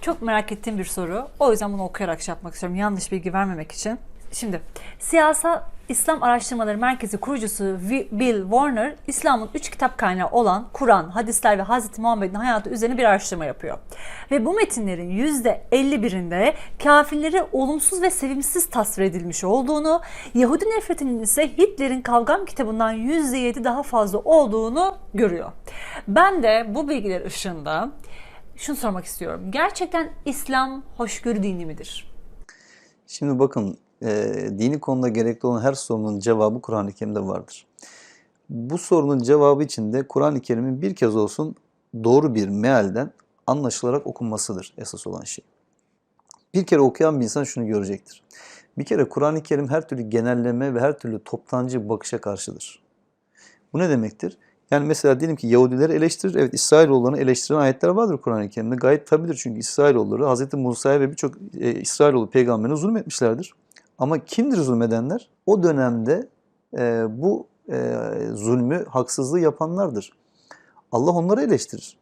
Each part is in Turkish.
Çok merak ettiğim bir soru. O yüzden bunu okuyarak şey yapmak istiyorum. Yanlış bilgi vermemek için. Şimdi Siyasal İslam Araştırmaları Merkezi kurucusu Bill Warner, İslam'ın üç kitap kaynağı olan Kur'an, hadisler ve Hz. Muhammed'in hayatı üzerine bir araştırma yapıyor. Ve bu metinlerin %51'inde kafirleri olumsuz ve sevimsiz tasvir edilmiş olduğunu, Yahudi nefretinin ise Hitler'in Kavgam kitabından %7 daha fazla olduğunu görüyor. Ben de bu bilgiler ışığında şunu sormak istiyorum. Gerçekten İslam hoşgörü dini midir? Şimdi bakın e, dini konuda gerekli olan her sorunun cevabı Kur'an-ı Kerim'de vardır. Bu sorunun cevabı için de Kur'an-ı Kerim'in bir kez olsun doğru bir mealden anlaşılarak okunmasıdır esas olan şey. Bir kere okuyan bir insan şunu görecektir. Bir kere Kur'an-ı Kerim her türlü genelleme ve her türlü toptancı bakışa karşıdır. Bu ne demektir? Yani mesela diyelim ki Yahudileri eleştirir. Evet İsrailoğullarını eleştiren ayetler vardır Kur'an-ı Kerim'de. Gayet tabidir çünkü İsrailoğulları Hz. Musa'ya ve birçok e, İsrailoğlu peygamberine zulmetmişlerdir. Ama kimdir zulmedenler? O dönemde e, bu e, zulmü, haksızlığı yapanlardır. Allah onları eleştirir.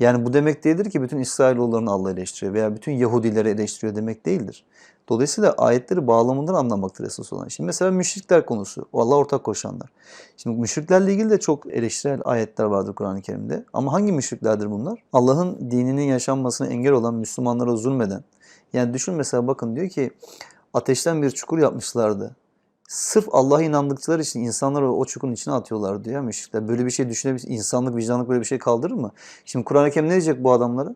Yani bu demek değildir ki bütün İsrailoğullarını Allah eleştiriyor veya bütün Yahudileri eleştiriyor demek değildir. Dolayısıyla ayetleri bağlamından anlamaktır esas olan. Şimdi mesela müşrikler konusu, Allah ortak koşanlar. Şimdi müşriklerle ilgili de çok eleştirel ayetler vardır Kur'an-ı Kerim'de. Ama hangi müşriklerdir bunlar? Allah'ın dininin yaşanmasına engel olan Müslümanlara zulmeden. Yani düşün mesela bakın diyor ki ateşten bir çukur yapmışlardı. Sırf Allah'a inandıkları için insanları o çukurun içine atıyorlar diyor müşrikler. Böyle bir şey düşünebilir. insanlık, vicdanlık böyle bir şey kaldırır mı? Şimdi Kur'an-ı Kerim ne diyecek bu adamlara?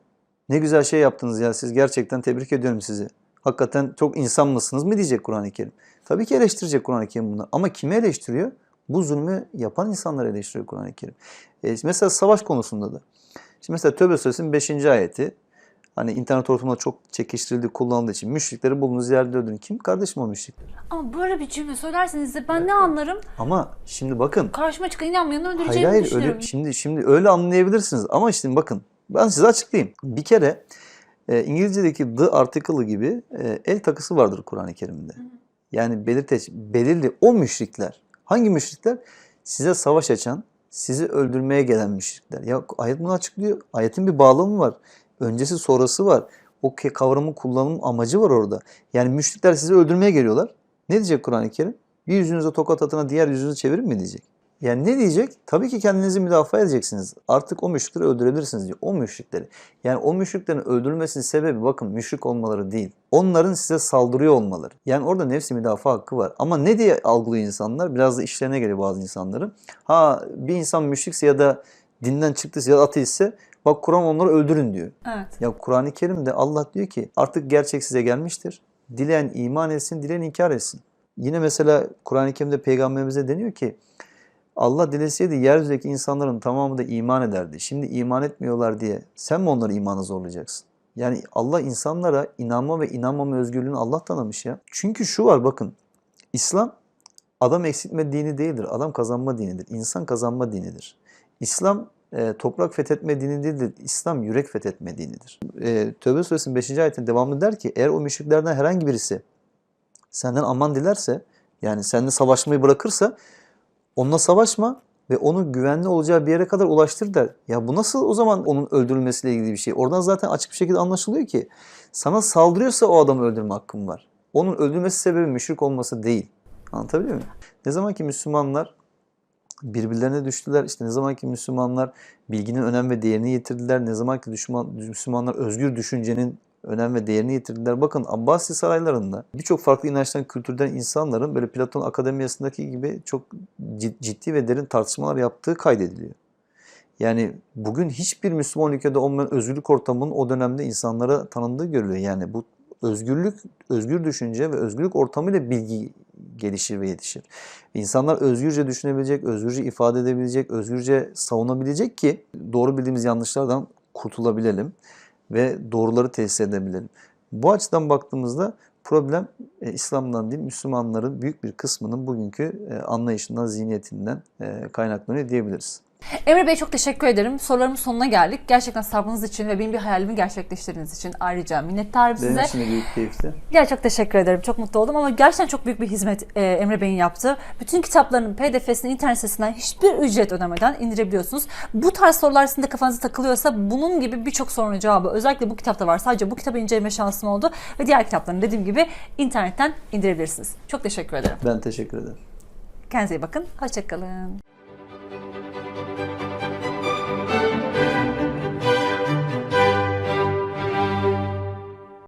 Ne güzel şey yaptınız ya siz gerçekten tebrik ediyorum sizi. Hakikaten çok insan mısınız mı diyecek Kur'an-ı Kerim. Tabii ki eleştirecek Kur'an-ı Kerim bunu. Ama kimi eleştiriyor? Bu zulmü yapan insanları eleştiriyor Kur'an-ı Kerim. E, mesela savaş konusunda da. Şimdi mesela Tövbe Suresinin 5. ayeti. Hani internet ortamında çok çekiştirildi, kullanıldığı için müşrikleri bulunduğunuz yerde öldürün. Kim kardeşim o müşrikler? Ama böyle bir cümle söylerseniz de ben ne anlarım? Ama şimdi bakın. Karşıma çıkan inanmayanı Hayır öldüreceğimi hayır düşünüyorum. öyle, şimdi şimdi öyle anlayabilirsiniz. Ama şimdi bakın ben size açıklayayım. Bir kere e, İngilizce'deki the article gibi e, el takısı vardır Kur'an-ı Kerim'de. Yani belirteç, belirli o müşrikler. Hangi müşrikler? Size savaş açan, sizi öldürmeye gelen müşrikler. Ya ayet bunu açıklıyor. Ayetin bir bağlamı var. Öncesi sonrası var. O kavramın kullanım amacı var orada. Yani müşrikler sizi öldürmeye geliyorlar. Ne diyecek Kur'an-ı Kerim? Bir yüzünüze tokat atına diğer yüzünüzü çevirin mi diyecek? Yani ne diyecek? Tabii ki kendinizi müdafaa edeceksiniz. Artık o müşrikleri öldürebilirsiniz diyor. O müşrikleri. Yani o müşriklerin öldürülmesinin sebebi bakın müşrik olmaları değil. Onların size saldırıyor olmaları. Yani orada nefsi müdafaa hakkı var. Ama ne diye algılıyor insanlar? Biraz da işlerine geliyor bazı insanların. Ha bir insan müşrikse ya da dinden çıktıysa ya da ateistse bak Kur'an onları öldürün diyor. Evet. Ya Kur'an-ı Kerim'de Allah diyor ki artık gerçek size gelmiştir. Dileyen iman etsin, dileyen inkar etsin. Yine mesela Kur'an-ı Kerim'de peygamberimize deniyor ki Allah dileseydi yeryüzündeki insanların tamamı da iman ederdi. Şimdi iman etmiyorlar diye sen mi onları imana zorlayacaksın? Yani Allah insanlara inanma ve inanmama özgürlüğünü Allah tanımış ya. Çünkü şu var bakın. İslam adam eksiltme dini değildir. Adam kazanma dinidir. İnsan kazanma dinidir. İslam e, toprak fethetme dini değildir. İslam yürek fethetme dinidir. E, Tövbe suresinin 5. ayetinde devamlı der ki eğer o müşriklerden herhangi birisi senden aman dilerse yani seninle savaşmayı bırakırsa onunla savaşma ve onu güvenli olacağı bir yere kadar ulaştır der. Ya bu nasıl o zaman onun öldürülmesiyle ilgili bir şey? Oradan zaten açık bir şekilde anlaşılıyor ki sana saldırıyorsa o adamı öldürme hakkın var. Onun öldürmesi sebebi müşrik olması değil. Anlatabiliyor muyum? Ne zaman ki Müslümanlar birbirlerine düştüler, işte ne zaman ki Müslümanlar bilginin önem ve değerini yitirdiler, ne zaman ki düşman, Müslümanlar özgür düşüncenin önem ve değerini yitirdiler. Bakın Abbasi saraylarında birçok farklı inançtan, kültürden insanların böyle Platon Akademiyası'ndaki gibi çok cid- ciddi ve derin tartışmalar yaptığı kaydediliyor. Yani bugün hiçbir Müslüman ülkede olmayan özgürlük ortamının o dönemde insanlara tanındığı görülüyor. Yani bu özgürlük, özgür düşünce ve özgürlük ortamıyla bilgi gelişir ve yetişir. İnsanlar özgürce düşünebilecek, özgürce ifade edebilecek, özgürce savunabilecek ki doğru bildiğimiz yanlışlardan kurtulabilelim ve doğruları tesis edebilelim. Bu açıdan baktığımızda problem e, İslam'dan değil Müslümanların büyük bir kısmının bugünkü e, anlayışından, zihniyetinden e, kaynaklanıyor diyebiliriz. Emre Bey çok teşekkür ederim. Sorularımın sonuna geldik. Gerçekten sabrınız için ve benim bir hayalimi gerçekleştirdiğiniz için ayrıca minnettarım Benim size. için de büyük keyifti. Gerçekten çok teşekkür ederim. Çok mutlu oldum ama gerçekten çok büyük bir hizmet e, Emre Bey'in yaptığı. Bütün kitaplarının pdf'sini internet sitesinden hiçbir ücret ödemeden indirebiliyorsunuz. Bu tarz sorular sizin de kafanıza takılıyorsa bunun gibi birçok sorunun cevabı özellikle bu kitapta var. Sadece bu kitabı inceleme şansım oldu ve diğer kitaplarını dediğim gibi internetten indirebilirsiniz. Çok teşekkür ederim. Ben teşekkür ederim. Kendinize iyi bakın. Hoşçakalın.